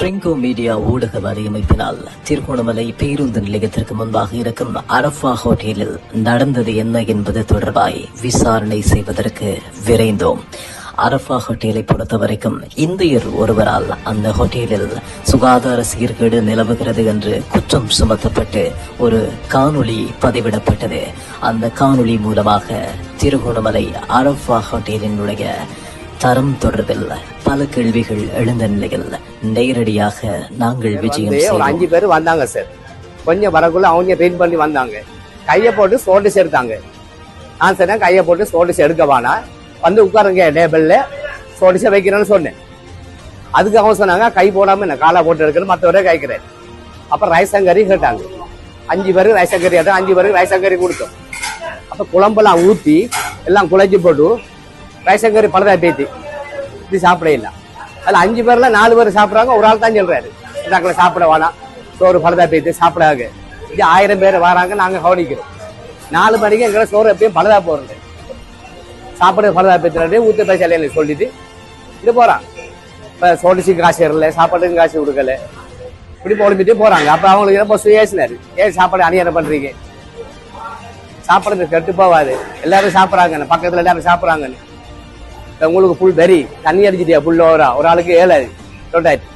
Trinco media ஊடக வலையமைப்பினால் திருகோணமலை பேருந்து நிலையத்திற்கு முன்பாக இருக்கும் அரஃபா ஹோட்டலில் நடந்தது என்ன என்பது தொடர்பாய் விசாரணை செய்வதற்கு விரைந்தோம். அரஃபா ஹோட்டலை பொறுத்தவரைக்கும் இந்தியர் ஒருவரால் அந்த ஹோட்டலில் சுகாதார சீர்கேடு நிலவுகிறது என்று குற்றம் சுமத்தப்பட்டு ஒரு காணொளி பதிவிடப்பட்டது. அந்த காணொளி மூலமாக திருகோணமலை அரஃபா ஹோட்டலினுடைய தரம் தொடர்பில் பல கேள்விகள் எழுந்த நிலையில் நேரடியாக நாங்கள் விஜயம் அஞ்சு பேர் வந்தாங்க சார். கொஞ்சம் வரக்குள்ள அவங்க ட்ரெயின் பண்ணி வந்தாங்க. கையை போட்டு சோல்டர்ஸ் எடுத்தாங்க. நான் சொன்னேன் கையை போட்டு சோல்டர்ஸ் எடுக்க வேணா வந்து உட்காருங்க டேபிள்ல சோல்டர்ஸை வைக்கிறேன்னு சொன்னேன். அதுக்கு அவங்க சொன்னாங்க கை போடாம என்ன காலை போட்டு எடுக்கணும் மற்றவரே கைக்கிறேன் அப்புறம் ரைசங்கரி கேட்டாங்க. அஞ்சு பேருக்கு ரைசங்கரி கேட்டோம் அஞ்சு பேருக்கு ரைசங்கரி கொடுத்தோம். அப்ப குழம்பெல்லாம் ஊத்தி எல்லாம் குழஞ்சி போட்டு ரைசங்கரி பலதா பேத்தி இது சாப்பிட இல்லை. அதுல அஞ்சு பேர்ல நாலு பேர் சாப்பிடுறாங்க ஒரு ஆள் தான் சொல்றாரு. இந்தாக்களை சாப்பிட வேணாம். சோறு பலதா பேத்து சாப்பிடாங்க இது ஆயிரம் பேர் வராங்க நாங்க கவனிக்கிறோம். நாலு மணிக்கு எங்களை சோறு எப்பயும் பலதா போறது சாப்பிட பலதா பேத்துறது ஊத்து பேசல சொல்லிட்டு இது போறான். இப்ப சோடிச்சுக்கு காசு இல்லை சாப்பாட்டுக்கு காசு கொடுக்கல. இப்படி புலம்பிட்டு போறாங்க. அப்ப அவங்களுக்கு ரொம்ப சுயேசினாரு ஏன் சாப்பாடு அணியாரம் பண்றீங்க? சாப்பிடுறது கெட்டு போவாது எல்லாரும் சாப்பிடுறாங்க பக்கத்துல எல்லாரும் சாப்பிடுறாங்கன்னு. உங்களுக்கு புல் வெறி தண்ணி அடிச்சிட்டியா? புல் ஓவரா ஒரு ஆளுக்கு ஏழாது தொட்டாயிட்டு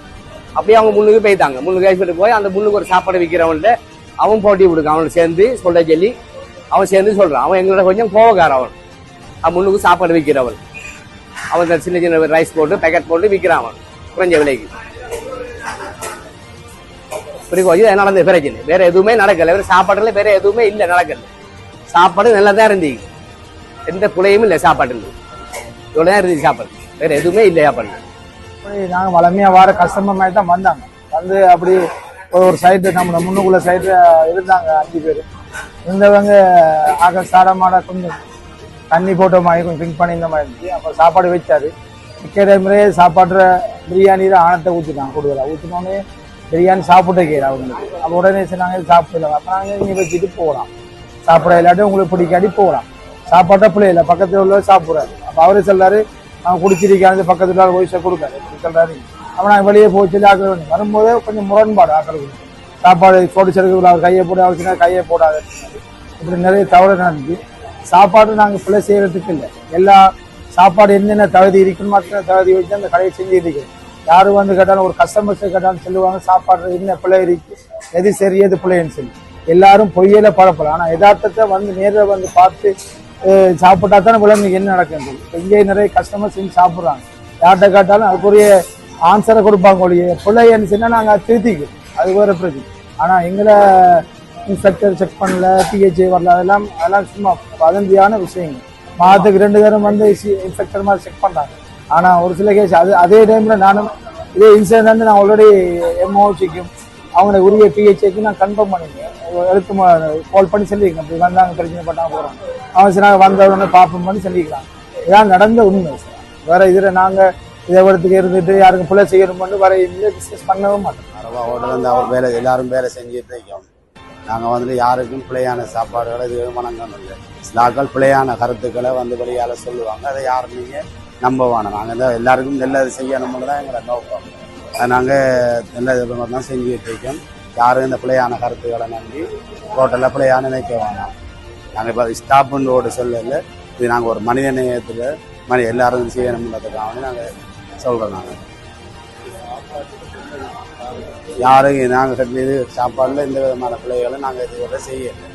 அப்படியே அவங்க முன்னுக்கு போயிட்டாங்க. முன்னுக்கு ஹாஸ்பிட்டல் போய் அந்த முன்னுக்கு ஒரு சாப்பாடு விற்கிறவன்ட்டு அவன் போட்டி கொடுக்க அவனுக்கு சேர்ந்து சொல்ல சொல்லி அவன் சேர்ந்து சொல்கிறான் அவன் எங்களோட கொஞ்சம் கோவக்கார அவன். அவன் முன்னுக்கு சாப்பாடு விற்கிறவன் அவன் இந்த சின்ன சின்ன ரைஸ் போட்டு பேக்கெட் போட்டு விற்கிறான் அவன். குறைஞ்ச விலைக்கு. புரியும் நடந்த பிரச்சனை. வேற எதுவுமே நடக்கல. வேற சாப்பாடுல வேற எதுவுமே இல்லை நடக்கல. சாப்பாடு நல்லா தான் இருந்தீங்க எந்த குலையும் இல்லை சாப்பாட்டுல இவ்வளோ நேரம் இருந்துச்சு சாப்பாடு. வேறு எதுவுமே இல்லை சாப்பாடு அப்படி நாங்க வர கஸ்டமர் மாதிரி தான் வந்தாங்க. வந்து அப்படி ஒரு ஒரு சைடு நம்ம முன்னுக்குள்ள சைடு இருந்தாங்க அஞ்சு பேர். இருந்தவங்க ஆக சாடமாட கொஞ்சம் தண்ணி போட்ட மாதிரி கொஞ்சம் ட்ரிங்க் பண்ணி இந்த மாதிரி இருந்துச்சு. அப்புறம் சாப்பாடு வச்சாரு. மிக்க டைம்லேயே சாப்பாடுற பிரியாணி தான் ஊற்றிட்டாங்க கூடுதலாக ஊற்றினோடனே பிரியாணி சாப்பிட்டு கேட்குற அவங்களுக்கு. அப்போ உடனே சொன்னாங்க சாப்பிடல. அப்போ நாங்கள் இங்கே வச்சுட்டு போகலாம் சாப்பிட இல்லாட்டி உங்களுக்கு பிடிக்காட்டி போகலாம் சாப்பாட்டை பிள்ளை இல்லை பக்கத்தில் உள்ள சாப்பிட்றாரு. அப்போ அவரே சொல்றாரு அவன் குடிச்சிருக்காங்க பக்கத்தில் உள்ள வயசை கொடுக்காரு. அப்படி சொல்றாரு. அவன் நாங்கள் வெளியே போய் சொல்லி ஆக்கள் வேணும். வரும்போதே கொஞ்சம் முரண்பாடு ஆக்களுக்கு சாப்பாடு போட்டு அவர் கையை போட அவர் சின்ன கையை போடாது. இப்படி நிறைய தவறு நடந்துச்சு. சாப்பாடு நாங்கள் பிள்ளை செய்கிறதுக்கு இல்லை. எல்லா சாப்பாடு என்னென்ன தகுதி இருக்குன்னு மட்டும் தகுதி வச்சு அந்த கடையை செஞ்சுட்டு இருக்கோம் வந்து கேட்டாலும் ஒரு கஸ்டமர்ஸை கேட்டாலும் சொல்லுவாங்க சாப்பாடு என்ன பிள்ளை இருக்கு? எது சரி எது பிள்ளைன்னு சொல்லி. எல்லாரும் பொய்யில பரப்பலாம். ஆனால் யதார்த்தத்தை வந்து நேரில் வந்து பார்த்து சாப்பிட்டா தான் விளம்பரம் என்ன நடக்குது? இப்போ இங்கே நிறைய கஸ்டமர்ஸ் செஞ்சு சாப்பிட்றாங்க. யார்கிட்ட கேட்டாலும் அதுக்குரிய ஆன்சரை கொடுப்பாங்க ஒழிய. பிள்ளை என்ன சொன்னா நாங்கள் திருத்திக்கிறோம் அது வேறு பிரச்சனை. ஆனால் எங்களை இன்ஸ்பெக்டர் செக் பண்ணல பிஹெச்ஏ வரல அதெல்லாம் அதெல்லாம் சும்மா வதந்தியான விஷயங்கள். மாதத்துக்கு ரெண்டு தரம் வந்து இன்ஸ்பெக்டர் மாதிரி செக் பண்ணுறாங்க ஆனால் ஒரு சில கேஸ் அது அதே டைமில் நானும் இதே இன்சிடென்ட் வந்து நான் ஆல்ரெடி எம்ஓசிக்கும் அவங்களை உரிய பிஹெச்ஏக்கு நான் கன்ஃபார்ம் பண்ணிருக்கேன் எழுத்து கால் பண்ணி சொல்லியிருக்கேன். அப்படி வந்தாங்க பிரச்சனை பண்ணா போகிறோம் அவன் வந்த உடனே பார்ப்போம் பண்ணி சொல்லிக்கிறாங்க இதான் நடந்த உண்மை. சார் வேற இதில் நாங்கள் இதை இடத்துக்கு இருந்துட்டு யாருக்கும் பிள்ளை செய்யணும்னு வேற இல்லை பிஸ்னஸ் பண்ணவும் மாட்டோம். அரவாவோட வந்து அவர் வேலை எல்லாரும் வேலை செஞ்சுட்டு இருக்கோம். நாங்கள் வந்துட்டு யாருக்கும் பிழையான சாப்பாடுகளை இது மனங்கணும் இல்லை. சிலாக்கள் பிழையான கருத்துக்களை வந்து வெளியால் சொல்லுவாங்க. அதை யாரும் நீங்கள் நம்ப வேணும் நாங்கள் தான் எல்லாருக்கும் நல்லது செய்யணும்னு தான் எங்களை நோக்கம். நாங்கள் நல்லது விதமாக தான் செஞ்சுட்டு இருக்கோம் யாரும் இந்த பிள்ளையான கருத்துக்களை நம்பி ஹோட்டலில் பிள்ளையான நினைக்க வேணாம். நாங்கள் இப்போ ஸ்டாப்புன்னு ஓட சொல்லல. இது நாங்கள் ஒரு மனித நேயத்தில் மணி எல்லாரும் செய்யணுன்றதுக்காக நாங்கள் சொல்கிறோம் நாங்கள் யாரும் நாங்கள் கட்டினது சாப்பாடில் எந்த விதமான பிள்ளைகளை நாங்கள் இதுவரை செய்யலை.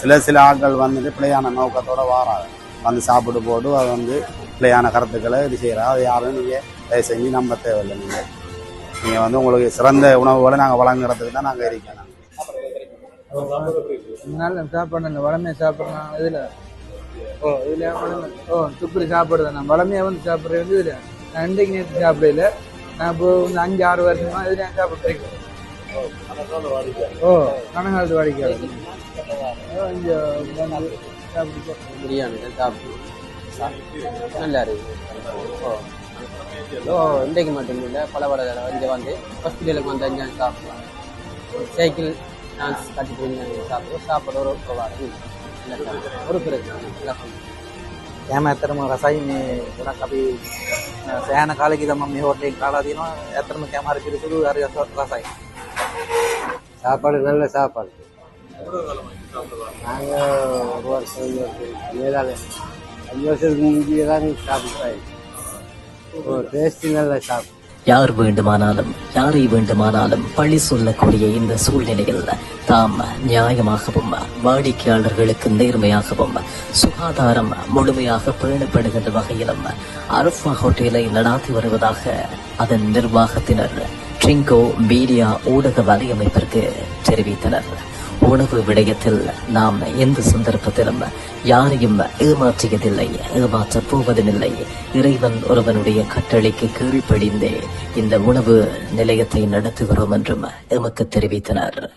சில சில ஆட்கள் வந்துட்டு பிள்ளையான நோக்கத்தோடு வாராங்க. வந்து சாப்பிட்டு போட்டு அது வந்து பிள்ளையான கருத்துக்களை இது செய்கிறாங்க அது யாரும் நீங்கள் தயவு செஞ்சு நம்ப தேவையில்லை நீங்கள் நீங்கள் வந்து உங்களுக்கு சிறந்த உணவுகளை நாங்கள் வழங்குறதுக்கு தான் நாங்கள் இருக்கோம். நல்ல சாப்பாடு இந்த வளமையை சாப்பிட்றேன் இதில். ஓ இதில் ஓ துப்புரி சாப்பிடுறேன். நான் வளமையாக வந்து சாப்பிட்றது வந்து இதில். நான் இன்றைக்கு நேற்று சாப்பிடல. நான் இப்போ வந்து அஞ்சு ஆறு வருஷமா இதில் நான் சாப்பிட்ருக்கேன் ஓ கணக்காலத்து வாடிக்கையாளர். சாப்பிட்டு பிரியாணி சாப்பிட்டு நல்லா இருக்கு ஓ ஓ இன்றைக்கு மட்டும் இல்லை பல பல தடவை இங்கே வந்து ஹாஸ்பிட்டலுக்கு வந்து அஞ்சு சாப்பிடுவோம் சைக்கிள் டான்ஸ் கட்டிட்டு சாப்பிடுவோம் சாப்பிட ஒரு வாரம் ஒரு பிரச்சனை நல்லா பண்ணுவோம் කෑම ඇතරම රසයි මේ ගොඩක් අපි සෑහන කාලෙක ඉඳන් මම මේ හෝටලේ කාලා තියෙනවා ඇත්තටම කෑම හරි පිළිසුදු හරි රසයි சாப்பாடு நல்ல சாப்பாடு நாங்கள் ஒரு வருஷம் ரெண்டு வருஷம் மேலால அஞ்சு வருஷத்துக்கு முந்தைய தான் யார் வேண்டுமானாலும் யாரை வேண்டுமானாலும் பழி சொல்லக்கூடிய இந்த சூழ்நிலையில் தாம் நியாயமாகவும் வாடிக்கையாளர்களுக்கு நேர்மையாகவும் சுகாதாரம் முழுமையாக பேணப்படுகின்ற வகையிலும் அரஃபா ஹோட்டலை நடாத்தி வருவதாக அதன் நிர்வாகத்தினர் ட்ரிங்கோ மீடியா ஊடக வலையமைப்பிற்கு தெரிவித்தனர். உணவு விடயத்தில் நாம் எந்த சந்தர்ப்பத்திலும் யாரையும் ஏமாற்றியதில்லை ஏமாற்றப் போவதுமில்லை இறைவன் ஒருவனுடைய கட்டளைக்கு கீழ்ப்படிந்தே இந்த உணவு நிலையத்தை நடத்துகிறோம் என்றும் எமக்கு தெரிவித்தனர்.